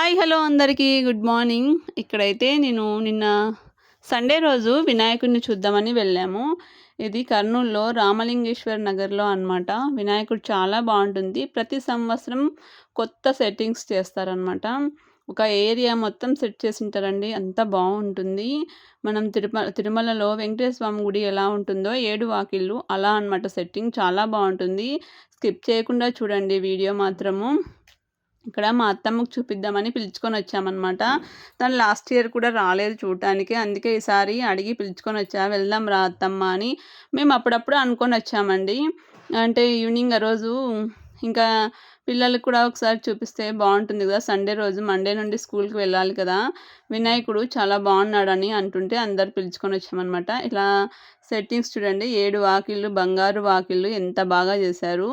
Hi hello అందరికీ. Good morning. ఇక్కడైతే నేను నిన్న సండే రోజు వినాయకుడిని చూద్దామని వెళ్ళాము. ఇది కర్నూలులో రామలింగేశ్వర్ నగర్లో అనమాట వినాయకుడు చాలా బాగుంటుంది. ప్రతి సంవత్సరం కొత్త సెట్టింగ్స్ చేస్తారనమాట ఒక ఏరియా మొత్తం సెట్ చేసి ఉంటారండి. అంత బాగుంటుంది. మనం తిరుమల తిరుమలలో వెంకటేశ్వర స్వామి గుడి ఎలా ఉంటుందో ఏడు వాకిళ్ళు అలా అనమాట సెట్టింగ్. చాలా బాగుంటుంది. స్కిప్ చేయకుండా చూడండి వీడియో మాత్రము. ఇక్కడ మా అత్తమ్మకు చూపిద్దామని పిలుచుకొని వచ్చామన్నమాట. తను లాస్ట్ ఇయర్ కూడా రాలేదు చూడటానికి. అందుకే ఈసారి అడిగి పిలుచుకొని వచ్చా వెళ్దాం రా అత్తమ్మ అని మేము అప్పుడప్పుడు అనుకొని వచ్చామండి. అంటే ఈవినింగ్ ఆ రోజు ఇంకా పిల్లలకు కూడా ఒకసారి చూపిస్తే బాగుంటుంది కదా. సండే రోజు మండే నుండి స్కూల్కి వెళ్ళాలి కదా. వినాయకుడు చాలా బాగున్నాడని అంటుంటే అందరు పిలుచుకొని వచ్చామన్నమాట. ఇలా సెట్టింగ్స్ చూడండి. ఏడు వాకిళ్ళు బంగారు వాకిళ్ళు ఎంత బాగా చేశారు.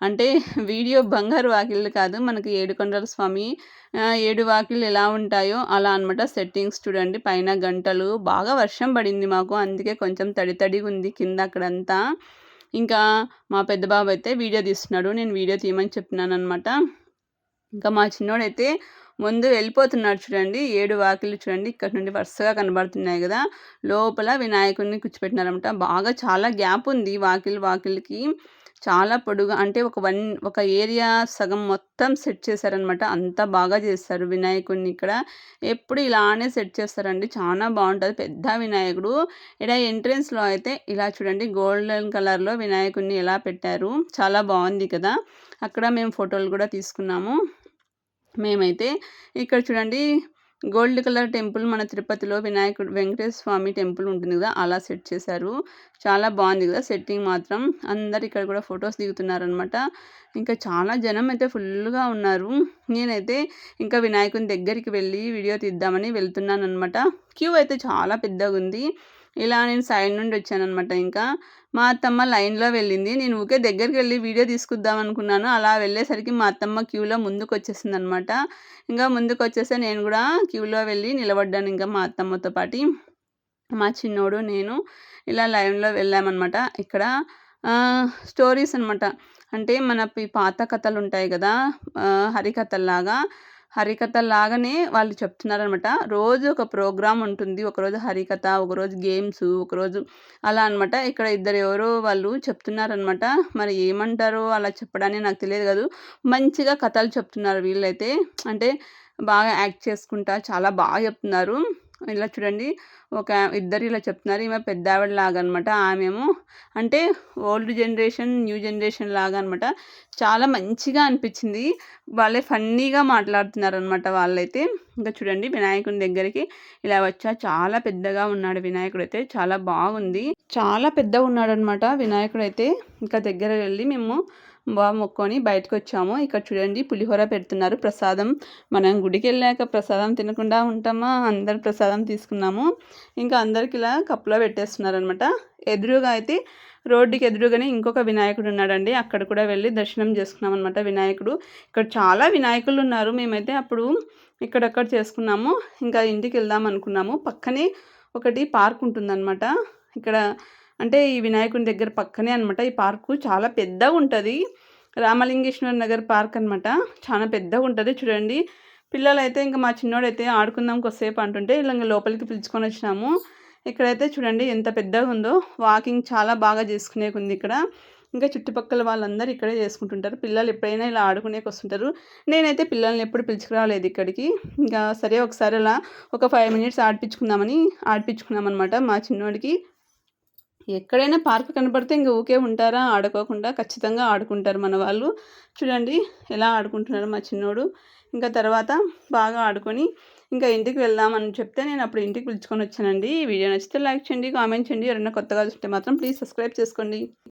అంటే వీడియో బంగారు వాకిళ్ళు కాదు మనకి ఏడుకొండల స్వామి ఏడు వాకిళ్ళు ఎలా ఉంటాయో అలా అనమాట సెట్టింగ్స్ చూడండి. పైన గంటలు బాగా వర్షం పడింది మాకు. అందుకే కొంచెం తడి తడిగా ఉంది కింద అక్కడంతా. ఇంకా మా పెద్ద బాబు అయితే వీడియో తీస్తున్నాడు నేను వీడియో తీయమని చెప్పినాను అనమాట ఇంకా మా చిన్నోడైతే ముందు వెళ్ళిపోతున్నాడు చూడండి. ఏడు వాకిలు చూడండి. ఇక్కడ నుండి వరుసగా కనబడుతున్నాయి కదా. లోపల వినాయకుడిని కూర్చోపెట్టినారనమాట బాగా చాలా గ్యాప్ ఉంది వాకిలు వాకిలికి చాలా పొడుగా అంటే ఒక వన్ ఒక ఏరియా సగం మొత్తం సెట్ చేశారనమాట అంత బాగా చేస్తారు వినాయకుడిని ఇక్కడ. ఎప్పుడు ఇలానే సెట్ చేస్తారండి. చాలా బాగుంటుంది. పెద్ద వినాయకుడు. ఇక్కడ ఎంట్రెన్స్లో అయితే ఇలా చూడండి. గోల్డెన్ కలర్లో వినాయకుడిని ఎలా పెట్టారు. చాలా బాగుంది కదా. అక్కడ మేము ఫోటోలు కూడా తీసుకున్నాము. మేమైతే ఇక్కడ చూడండి గోల్డ్ కలర్ టెంపుల్ మన తిరుపతిలో వినాయకుడు వెంకటేశ్వర స్వామి టెంపుల్ ఉంటుంది కదా అలా సెట్ చేశారు. చాలా బాగుంది కదా సెట్టింగ్ మాత్రం. అందరు ఇక్కడ కూడా ఫొటోస్ దిగుతున్నారనమాట ఇంకా చాలా జనం అయితే ఫుల్గా ఉన్నారు. నేనైతే ఇంకా వినాయకుని దగ్గరికి వెళ్ళి వీడియో తీద్దామని వెళ్తున్నాను అనమాట క్యూ అయితే చాలా పెద్దగా ఉంది ఇలా నేను సైడ్ నుండి వచ్చానమాట ఇంకా మా అత్తమ్మ లైన్లో వెళ్ళింది. నేను ఊకే దగ్గరికి వెళ్ళి వీడియో తీసుకుందాం అనుకున్నాను. అలా వెళ్ళేసరికి మా అత్తమ్మ క్యూలో ముందుకు వచ్చేసింది అనమాట ఇంకా ముందుకు వచ్చేస్తే నేను కూడా క్యూలో వెళ్ళి నిలబడ్డాను ఇంకా మా అత్తమ్మతో పాటు. మా చిన్నోడు నేను ఇలా లైన్లో వెళ్ళామన్నమాట. ఇక్కడ స్టోరీస్ అనమాట అంటే మన పాత కథలు ఉంటాయి కదా హరికథల్లాగా. హరికథ లాగానే వాళ్ళు చెప్తున్నారనమాట. రోజు ఒక ప్రోగ్రామ్ ఉంటుంది. ఒకరోజు హరికథ ఒకరోజు గేమ్స్ ఒకరోజు అలా అనమాట. ఇక్కడ ఇద్దరు ఎవరో వాళ్ళు చెప్తున్నారనమాట. మరి ఏమంటారో అలా చెప్పడానికి నాకు తెలియదు కాదు. మంచిగా కథలు చెప్తున్నారు వీళ్ళైతే. అంటే బాగా యాక్ట్ చేసుకుంటా చాలా బాగా చెప్తున్నారు. ఇలా చూడండి. ఒక ఇద్దరు ఇలా చెప్తున్నారు. ఈమె పెద్ద ఆవిడ లాగా అనమాట ఆమెమో అంటే ఓల్డ్ జనరేషన్ న్యూ జనరేషన్ లాగా అనమాట చాలా మంచిగా అనిపించింది. వాళ్ళే ఫన్నీగా మాట్లాడుతున్నారు అనమాట వాళ్ళైతే. ఇంకా చూడండి వినాయకుని దగ్గరికి ఇలా వచ్చా. చాలా పెద్దగా ఉన్నాడు వినాయకుడు అయితే చాలా బాగుంది. చాలా పెద్దగా ఉన్నాడు అనమాట వినాయకుడు అయితే ఇంకా దగ్గర వెళ్ళి మేము బాగా మొక్కొని బయటకు వచ్చాము. ఇక్కడ చూడండి పులిహోర పెడుతున్నారు. ప్రసాదం. మనం గుడికి వెళ్ళాక ప్రసాదం తినకుండా ఉంటామా? అందరు ప్రసాదం తీసుకున్నాము. ఇంకా అందరికి ఇలా కప్పులో పెట్టేస్తున్నారు అనమాట ఎదురుగా అయితే రోడ్డుకి ఎదురుగానే ఇంకొక వినాయకుడు ఉన్నాడండి. అక్కడ కూడా వెళ్ళి దర్శనం చేసుకున్నాం అనమాట వినాయకుడు. ఇక్కడ చాలా వినాయకులు ఉన్నారు. మేమైతే అప్పుడు ఇక్కడక్కడ చేసుకున్నాము. ఇంకా ఇంటికి వెళ్దాం అనుకున్నాము. పక్కనే ఒకటి పార్క్ ఉంటుందన్నమాట. ఇక్కడ అంటే ఈ వినాయకుని దగ్గర పక్కనే అనమాట ఈ పార్కు చాలా పెద్దగా ఉంటుంది. రామలింగేశ్వర నగర్ పార్క్ అనమాట చాలా పెద్దగా ఉంటుంది. చూడండి. పిల్లలైతే ఇంకా మా చిన్నోడైతే ఆడుకుందాం కొద్దిసేపు అంటుంటే ఇలా లోపలికి పిలుచుకొని వచ్చినాము. ఇక్కడైతే చూడండి ఎంత పెద్దగా ఉందో. వాకింగ్ చాలా బాగా చేసుకునేకుంది ఉంది ఇక్కడ. ఇంకా చుట్టుపక్కల వాళ్ళందరూ ఇక్కడే చేసుకుంటుంటారు. పిల్లలు ఎప్పుడైనా ఇలా ఆడుకునేకి వస్తుంటారు. నేనైతే పిల్లల్ని ఎప్పుడు పిలుచుకురాలేదు ఇక్కడికి. ఇంకా సరే ఒకసారి అలా ఒక ఫైవ్ మినిట్స్ ఆడిపించుకుందామని ఆడిపించుకున్నాం అనమాట మా చిన్నోడికి. ఎక్కడైనా పార్క్ కనపడితే ఇంకా ఊకే ఉంటారా? ఆడుకోకుండా ఖచ్చితంగా ఆడుకుంటారు మన వాళ్ళు. చూడండి ఎలా ఆడుకుంటున్నారు మా చిన్నోడు. ఇంకా తర్వాత బాగా ఆడుకొని ఇంకా ఇంటికి వెళ్దామని చెప్తే నేను అప్పుడు ఇంటికి పిలుచుకొని వచ్చానండి. వీడియో నచ్చితే లైక్ చేయండి కామెంట్ చేయండి. ఎవరైనా కొత్తగా చూస్తే మాత్రం ప్లీజ్ సబ్స్క్రైబ్ చేసుకోండి.